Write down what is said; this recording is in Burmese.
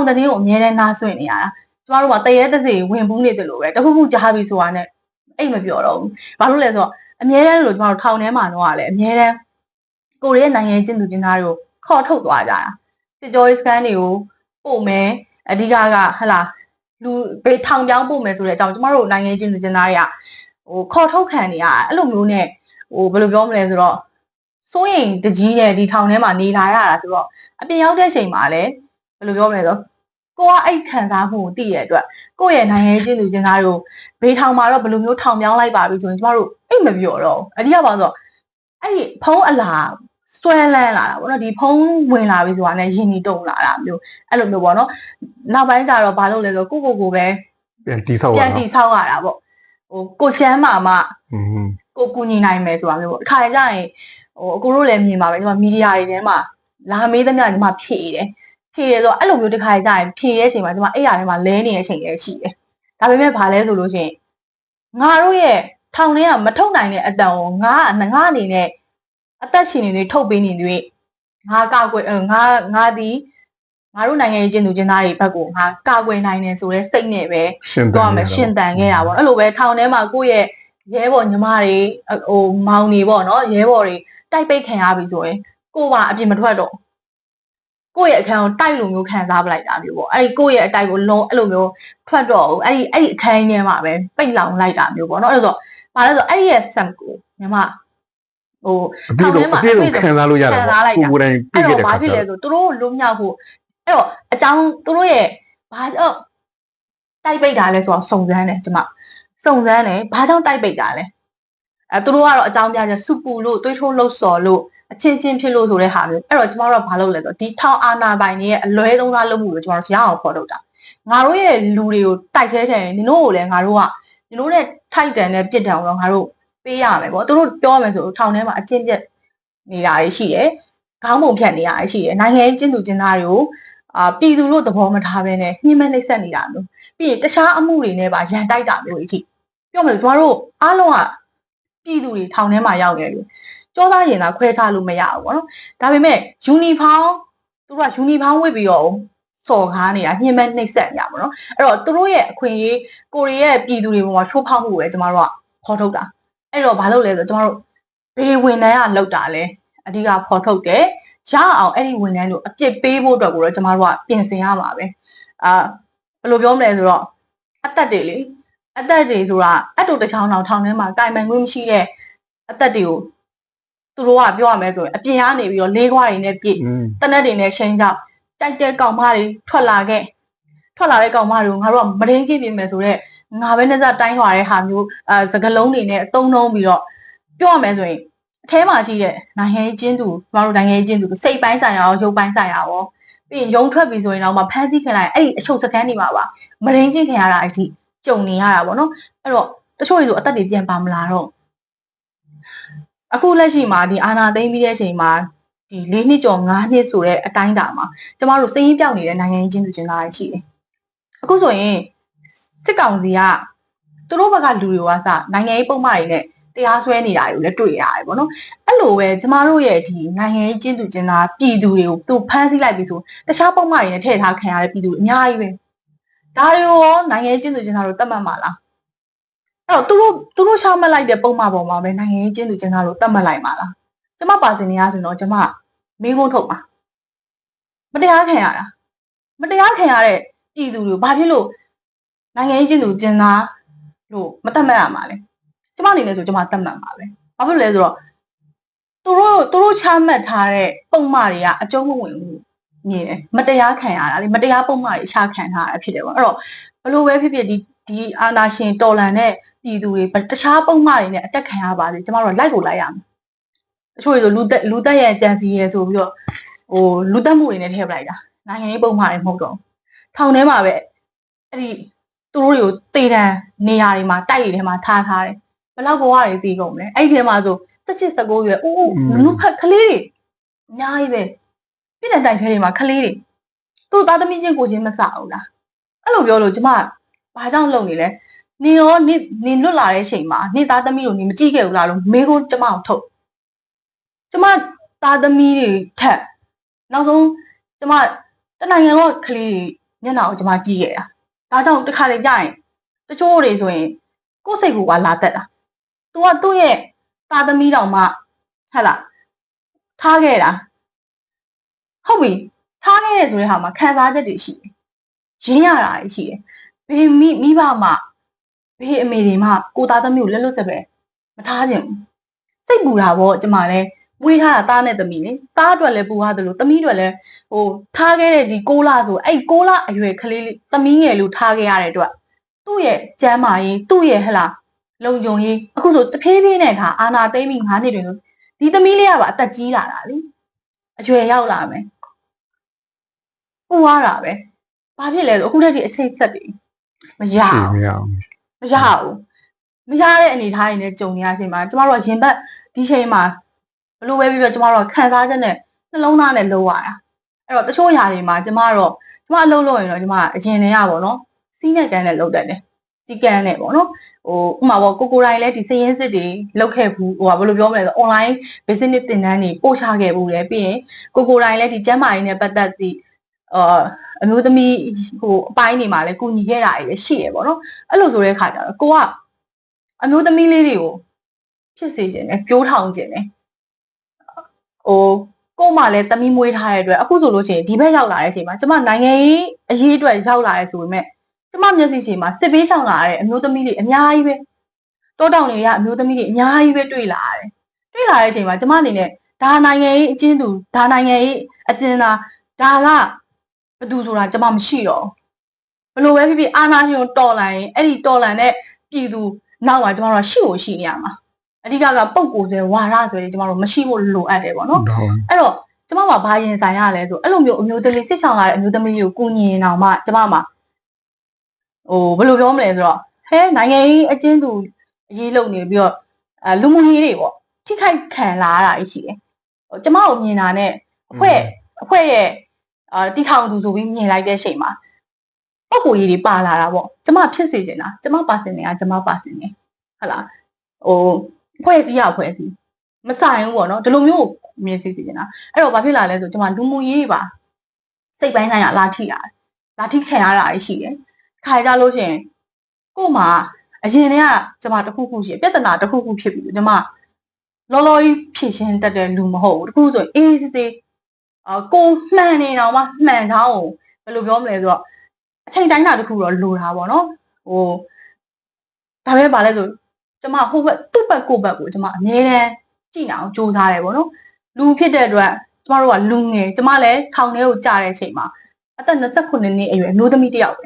င်တဲ့ကိုအများနဲ့နားဆွင့်နေရတာကျမတို့ကတရေတစေဝင်ပူးနေတယ်လို့ပဲတခုခုကြားပြီးဆိုတာနဲ့အိတ်မပြောတော့ဘူးဘာလို့လဲဆိုတော့အများတန်းလို့ကျမတို့ထောင်ထဲမှာတော့လည်းအများတန်းကိုရီးယားနိုင်ငံချင်းသူချင်းသားတွေကိုခေါ်ထုတ်သွားကြတာစစ်ကြောရေးစကန်တွေကိုပို့မယ်အဓိကကဟလာလူဘေးထောင်ပြောင်းပို့မယ်ဆိုတဲ့အကြောင်းကျမတို့နိုင်ငံချင်းသူချင်းသားတွေကဟိုခေါ်ထုတ်ခံနေရအဲ့လိုမျိုးနဲ့ဟိုဘယ်လိုပြောမလဲဆိုတော့စိုးရင်တကြီးနဲ့ဒီထောင်ထဲမှာနေလာရတာဆိုတော့အပြင်ရောက်တဲ့ချိန်မှာလည်း ဘယ်လိုပြောမလဲဆိုတော့ကိုကအဲ့ခံစားမှုကိုသိရတဲ့အတွက်ကိုယ့်ရဲ့နိုင်ငံချင်းသူချင်းသားတို့ဘေးထောင်မှာတော့ဘယ်လိုမျိုးထောင်ပြောင်းလိုက်ပါပြီဆိုရင်ကျမတို့အိတ်မပြောတော့အဓိကပါဆိုတော့အဲ့ဒီဖုံးအလားဆွဲလန်းလာတာပေါ့နော်ဒီဖုံးဝင်လာပြီဆိုတာနဲ့ယင်နီတုံလာတာမျိုးအဲ့လိုမျိုးပေါ့နော်နောက်ပိုင်းကျတော့ဘာလုပ်လဲဆိုတော့ကိုကိုကိုပဲပြန်တိဆောက်ရပြန်တာတိဆောက်ရတာပေါ့ဟိုကိုချမ်းမာမှอืมကိုကူညီနိုင်မယ်ဆိုတာမျိုးပေါ့အခါကျရင်ဟိုအကိုတို့လည်းမြင်ပါပဲဒီမှာမီဒီယာတွေထဲမှာလာမေးသမျှဒီမှာဖြည့်တယ် ဖြည့်တယ်ဆိုတော့အဲ့လိုမျိုးတစ်ခါကျရင်ဖြည့်တဲ့အချိန်မှာဒီမှာအဲ့ရထဲမှာလဲနေတဲ့အချိန်လည်းရှိတယ်ဒါပေမဲ့ဘာလဲဆိုလို့ရှိရင်ငါတို့ရဲ့ထောင်ထဲကမထုတ်နိုင်တဲ့အတန်ကိုငါကငါအနေနဲ့အသက်ရှင်နေတွေထုတ်ပေးနေတွေငါကောက်ွယ်ငါငါဒီငါတို့နိုင်ငံရေးကျင်းသူကျင်းသားတွေဘက်ကိုငါကောက်ွယ်နိုင်တယ်ဆိုတဲ့စိတ်နဲ့ပဲရှင်တတော့န်မယ်ရှင်တန်ခဲ့တာပေါ့အဲ့လိုပဲထောင်ထဲမှာကိုယ့်ရဲ့ရဲဘော်ညီမတွေဟိုမောင်နေပေါ့နော်ရဲဘော်တွေတိုက်ပိတ်ခံရပြီဆိုရင်ကိုယ်ပါအပြင်မထွက်တော့ ကိုယ့်ရဲ့အခန်းကိုတိုက်လို့မျိုးခံစားပလိုက်တာမျိုးပေါ့အဲ့ဒီကိုယ့်ရဲ့အတိုက်ကိုလုံးအဲ့လိုမျိုးထွက်တော့ဘူးအဲ့ဒီအဲ့ဒီအခန်းထဲမှာပဲပိတ်လောင်လိုက်တာမျိုးပေါ့နော်အဲ့ဒါဆိုဘာလဲဆိုအဲ့ဒီရဲ့ sam ကိုညီမဟိုအပြည့်တော့အပြည့်တော့ခံစားလို့ရတယ်ခံစားလိုက်တာကိုယ်တိုင်ပြအဲ့ည့်ခဲ့တော့တဲ့ဘာခါဖြစ်ကျလဲဆိုသူတို့လွတ်မြောက်ဖို့အဲ့တော့အကြောင်းသူတို့ရဲ့ဘာတော့တိုက်ပိတ်တာလဲဆိုတော့စုံစမ်းတယ်ကျမစုံစမ်းတယ်ဘာကြောင့်တိုက်ပိတ်တာလဲအဲသူတို့ကတော့အကြောင်းပြချက်စုပူလို့တွေးထိုးလို့စော်လို့ အချင်းချင်းဖြစ်လို့ဆိုတဲ့ဟာမျိုးအဲ့တော့ကျမတို့ကဘာလုပ်လဲဆိုတော့ဒီထောင်အာနာပိုင်တွေရဲ့အလွဲသုံးစားလုပ်မှုကိုကျမတို့ရအောင်ဖော်ထုတ်တာငါတို့ရဲ့လူတွေကိုတိုက်ခဲတယ်နင်တို့ကိုလည်းငါတို့ကနင်တို့နဲ့ထိုက်တန်တဲ့ပြစ်ဒဏ်ကိုတော့ငါတို့ပေးရမယ်ပေါ့သူတို့ပြောမယ်ဆိုထောင်ထဲမှာအချင်းပြက်နေတာရှိတယ်ခေါင်းပုံဖြတ်နေရရှိတယ်နိုင်ငံရေးကျင်းသူကျင်းသားတွေကိုအာပြည်သူလို့သဘောမထားဘဲနဲ့ညှိမနှိပ်စက်နေတာမျိုးပြီးရင်တခြားအမှုတွေနဲ့ပါရန်တိုက်တာမျိုးအထိပြောမယ်ဆိုကျမတို့အားလုံးကပြည်သူတွေထောင်ထဲမှာရောက်နေတယ် ကြောသားရင်သာခွဲခြားလို့မရဘူးပေါ့နော်ဒါပေမဲ့ယူနီဖောင်းသူတို့ကယူနီဖောင်းဝတ်ပြီးတော့စော်ကားနေတာညှိမနှိပ်စက်နေတာပေါ့နော်အဲ့တော့သူတို့ရဲ့အခွင့်အရေးကိုရီးယားပြည်သူတွေပေါ်မှာချိုးဖောက်မှုပဲကျမတို့ကခေါ်ထုတ်တာအဲ့တော့ဘာလုပ်လဲဆိုတော့ကျမတို့ဘေးဝင်တန်းကလောက်တာလဲအဓိကဖော်ထုတ်တယ်ရအောင်အဲ့ဒီဝန်ထမ်းတို့အပြစ်ပေးဖို့အတွက်ကိုတော့ကျမတို့ကပြင်ဆင်ရမှာပဲအာဘယ်လိုပြောမလဲဆိုတော့အသက်တွေလေအသက်တွေဆိုတာအတူတစ်ချောင်းတောင်ထောင်ထဲမှာတိုင်ပန်ခွင့်မရှိတဲ့အသက်တွေကို သူတို့ကပြောရမယ်ဆိုရင်အပြင်ကနေပြီးတော့လေးခွားတွေနဲ့ပြည့်อืมတနက်တွေနဲ့ချိန်ကြောက်ကြိုက်တဲ့ကောင်မတွေထွက်လာခဲ့ထွက်လာတဲ့ကောင်မတွေကိုငါတို့ကမရင်းကြည့်ပြင်မယ်ဆိုတော့ငါပဲနဲ့စတိုင်းထွာတဲ့ဟာမျိုးအဲစကလုံးတွေနဲ့အသုံးနှုံးပြီးတော့ပြောရမယ်ဆိုရင်အထဲမှာရှိတဲ့နိုင်ငံရေးကျင်းသူကျမတို့နိုင်ငံရေးကျင်းသူစိတ်ပိုင်းဆိုင်ရာရောရုပ်ပိုင်းဆိုင်ရာရောပြီးရင်ရုံထွက်ပြီဆိုရင်တော့မဖမ်းဆီးခံလိုက်အဲ့ဒီအချုပ်စခန်းတွေမှာပါမရင်းချင်းခံရတာအထိကြုံနေရတာပေါ့နော်အဲ့တော့တချို့တွေဆိုအသက်တွေပြန်ပါမလာတော့ အခုလက်ရှိမှာဒီအာနာသိမ့်ပြီးတဲ့အချိန်မှာဒီ၄နှစ်ကျော်၅နှစ်ဆိုတဲ့အတိုင်းတာမှာကျမတို့စည်ရင်းပြောက်နေတဲ့နိုင်ငံရေးကျင်းသူကျင်းသားတွေရှိတယ်အခုဆိုရင်စစ်ကောင်စီကသူတို့ဘက်ကလူတွေကစနိုင်ငံရေးပုံမှန်တွေနဲ့တရားစွဲနေတာတွေကိုလည်းတွေ့ရတယ်ပေါ့နော်အဲ့လိုပဲကျမတို့ရဲ့ဒီနိုင်ငံရေးကျင်းသူကျင်းသားပြည်သူတွေကိုသူဖမ်းဆီးလိုက်ပြီဆိုတခြားပုံမှန်တွေနဲ့ထည့်ထားခံရတဲ့ပြည်သူတွေအများကြီးပဲဒါတွေကိုရောနိုင်ငံရေးကျင်းသူကျင်းသားတို့တတ်မှတ်မှာလား အဲ့တော့သူတို့သူတို့ရှာမှတ်လိုက်တဲ့ပုံမှန်ပေါ်မှာပဲနိုင်ငံရေးကျင်းသူကျင်းသားတို့တတ်မှတ်လိုက်မှာလားကျမပါစင်နေရဆိုတော့ကျမမေးခွန်းထုတ်ပါမတရားခံရတာမတရားခံရတဲ့ပြည်သူတွေကိုဘာဖြစ်လို့နိုင်ငံရေးကျင်းသူကျင်းသားလို့မတတ်မှတ်ရမှာလဲကျမအနေနဲ့ဆိုကျမတတ်မှတ်မှာပဲဘာဖြစ်လို့လဲဆိုတော့သူတို့သူတို့ချမှတ်ထားတဲ့ပုံမှားတွေကအကျုံးမဝင်ဘူးမြင်တယ်မတရားခံရတာလေမတရားပုံမှားတွေရှာခံထားရတာဖြစ်တယ်ပေါ့အဲ့တော့ဘလို့ပဲဖြစ်ဖြစ်ဒီ ဒီအာနာရှင်တော်လန်တဲ့ပြည်သူတွေတခြားပုံမှားတွေနဲ့အတက်ခံရပါစေကျမတို့ကလိုက်ကိုလိုက်ရမယ်တချို့တွေဆိုလူတက်လူတက်ရဲ့ကြံစီရဲဆိုပြီးတော့ဟိုလူတက်မှုတွေနဲ့ထည့်ပလိုက်တာနိုင်ငံရေးပုံမှားတွေမဟုတ်တော့ဘူးထောင်ထဲမှာပဲအဲ့ဒီသူတို့တွေကိုတေတံနေရာတွေမှာတိုက်ရည်ထဲမှာထားထားတယ်ဘယ်လောက်ဘဝတွေတည်ကုန်မလဲအဲ့ဒီထဲမှာဆို18 19ရွယ်ဦးဦးနုနုဖက်ကလေးတွေအများကြီးပဲပြည်တဲ့တိုင်ခဲတွေမှာကလေးတွေသူတို့သားသမီးချင်းကိုချင်းမစဘူးလားအဲ့လိုပြောလို့ကျမ ဘာကြောင့်လုံနေလဲနေရောနေနေလွတ်လာတဲ့အချိန်မှာနေသားသမီးတို့နေမကြည့်ခဲ့ဘူးလားလို့မေးခွန်းကျမအောင်ထုတ်ကျမသားသမီးတွေထက်နောက်ဆုံးကျမတနိုင်ငံလုံးကကလေးမျက်နှာကိုကျမကြည့်ခဲ့တာဒါကြောင့်တစ်ခါလေကြာရင်တချို့တွေဆိုရင်ကိုယ့်စိတ်ကိုပါလာတက်တာ။ तू ကသူ့ရဲ့သားသမီးတောင်မှဟဲ့လားထားခဲ့တာဟုတ်ပြီထားခဲ့ရဆိုတဲ့ဟာမှာခံစားချက်တွေရှိတယ်။ရင်းရတာတွေရှိတယ်။ ဘေးမိမိဘမှဘေးအမေတွေမှကိုသားသမီးကိုလက်လွတ်စပဲမထားခြင်းဘူး။စိတ်ပူတာပေါ့ကျမလည်းဝေးထားတာသားနဲ့သမီးလေသားအတွက်လည်းပူရတယ်လို့သမီးအတွက်လည်းဟိုထားခဲ့တဲ့ဒီ6လဆိုအဲ့6လအရွယ်ကလေးလေးသမီးငယ်လို့ထားခဲ့ရတဲ့အတွက်သူ့ရဲ့ကျမ်းမာရေးသူ့ရဲ့ဟလာလုံခြုံရေးအခုဆိုတဖြည်းဖြည်းနဲ့ခါအာနာသိမ့်ပြီး9နှစ်တွင်ဆိုဒီသမီးလေးကပါအသက်ကြီးလာတာလीအရွယ်ရောက်လာမယ်ပူရတာပဲဘာဖြစ်လဲဆိုအခုတည်းကအချိန်ဆက်တယ် မရဖြေဘူးမရအောင်မရဘူးမရတဲ့အနေအထားတွေနဲ့ကြုံနေရချိန်မှာကျမတို့ကရင်ဘတ်ဒီချိန်မှာဘလို့ပဲပြီးတော့ကျမတို့ကခံစားချက်နဲ့နှလုံးသားနဲ့လုံးရတာအဲ့တော့တချို့ຢာတွေမှာကျမတို့ကျမအလုပ်လုပ်ရင်တော့ကျမအရင်တည်းရပါတော့စီးနဲ့ကန်နဲ့လုပ်တတ်တယ်စီးကန်နဲ့ပေါ့နော်ဟိုဥမာပေါ့ကိုကိုတိုင်းလည်းဒီစည်ရင်းစစ်တွေလုပ်ခဲ့ဘူးဟိုကဘယ်လိုပြောမလဲဆို online business သင်တန်းတွေပို့ချခဲ့ဘူးလေပြီးရင်ကိုကိုတိုင်းလည်းဒီကျန်းမာရေးနဲ့ပတ်သက်ပြီး အာအမျိုးသမီးဟိုအပိုင်းတွေမှာလည်းကူညီခဲ့တာတွေလည်းရှိရပေါ့နော်အဲ့လိုဆိုတဲ့အခါကျတော့ကိုကအမျိုးသမီးလေးတွေကိုဖြစ်စေခြင်းနဲ့ပြိုးထောင်ခြင်းနဲ့ဟိုကို့မှလည်းတမီးမွေးထားတဲ့အတွက်အခုဆိုလို့ရှိရင်ဒီဘက်ရောက်လာတဲ့အချိန်မှာကျမနိုင်ငံရေးအရေးအတွက်ရောက်လာရဲဆိုပေမဲ့ကျမမျက်စိရှိမှာစစ်ပေးဆောင်လာတဲ့အမျိုးသမီးတွေအများကြီးပဲတောတောင်တွေကအမျိုးသမီးတွေအများကြီးပဲတွေ့လာရတယ်တွေ့လာတဲ့အချိန်မှာကျမအနေနဲ့ဒါနိုင်ငံရေးအကျဉ်းသူဒါနိုင်ငံရေးအကျဉ်းသားဒါက ဘယ်သူဆိုတာကျမမရှိတော့ဘူးဘယ်လိုပဲဖြစ်ဖြစ်အာဏာရှင်ကိုတော်လှန်ရင်အဲ့ဒီတော်လှန်တဲ့ပြည်သူနောက်မှာကျမတို့ကရှိကိုရှိနေရမှာအဓိကကပုံကိုယ်ဆိုဝါရဆိုရင်ကျမတို့မရှိဖို့လိုအပ်တယ်ပေါ့နော်ဟုတ်အဲ့တော့ကျမမှာဘာရင်ဆိုင်ရလဲဆိုအဲ့လိုမျိုးအမျိုးသမီးစစ်ဆောင်လာတဲ့အမျိုးသမီးတွေကိုကူညီနေအောင်မှကျမမှာဟိုဘယ်လိုပြောမလဲဆိုတော့ဟဲနိုင်ငံရေးအကျဉ်းသူအရေးလုပ်နေပြီးတော့အဲလူမှုရေးတွေပေါ့ထိခိုက်ခံလာရတာရှိတယ်ဟိုကျမကိုမြင်တာနဲ့အဖွဲ့အဖွဲ့ရဲ့ အာတီထောင်သူဆိုပြီးမြင်လိုက်တဲ့အချိန်မှာပုံကိုရေးတွေပါလာတာပေါ့ကျမဖြစ်စေချင်တာကျမပါစင်နေတာကျမပါစင်နေဟုတ်လားဟိုအဖွဲ့စည်းရအဖွဲ့စည်းမဆိုင်ဘူးပေါ့နော်ဒီလိုမျိုးမြင်စေချင်တာအဲ့တော့ဘာဖြစ်လာလဲဆိုကျွန်မလူမှုရေးပါစိတ်ပိုင်းဆိုင်ရာလာထိရတယ်လာထိခံရတာရှိတယ်ခါကြလို့ရှိရင်ကို့မှာအရင်တည်းကကျွန်မတစ်ခုခုရှိပြဿနာတစ်ခုခုဖြစ်ပြီးကျွန်မလောလောကြီးဖြည့်ရှင်းတတ်တဲ့လူမဟုတ်ဘူးတခုဆိုရင်အေးစစ်စစ် အာကိုမှန်နေတော့မှမှန်ချောင်းကိုဘယ်လိုပြောမလဲဆိုတော့အချိန်တိုင်းတာတစ်ခုတော့လိုတာပေါ့နော်ဟိုဒါပဲပါလဲဆိုကျွန်မဟိုဘက်သူ့ဘက်ကိုယ့်ဘက်ကိုကျွန်မအမြဲတမ်းကြည့်နေအောင်စူးစမ်းတယ်ပေါ့နော်လူဖြစ်တဲ့အတွက်ကျမတို့ကလူငယ်ကျမလည်းထောင်ထဲကိုကြာတဲ့အချိန်မှာအသက်29နှစ်အရွယ်အမျိုးသမီးတစ်ယောက်ပဲ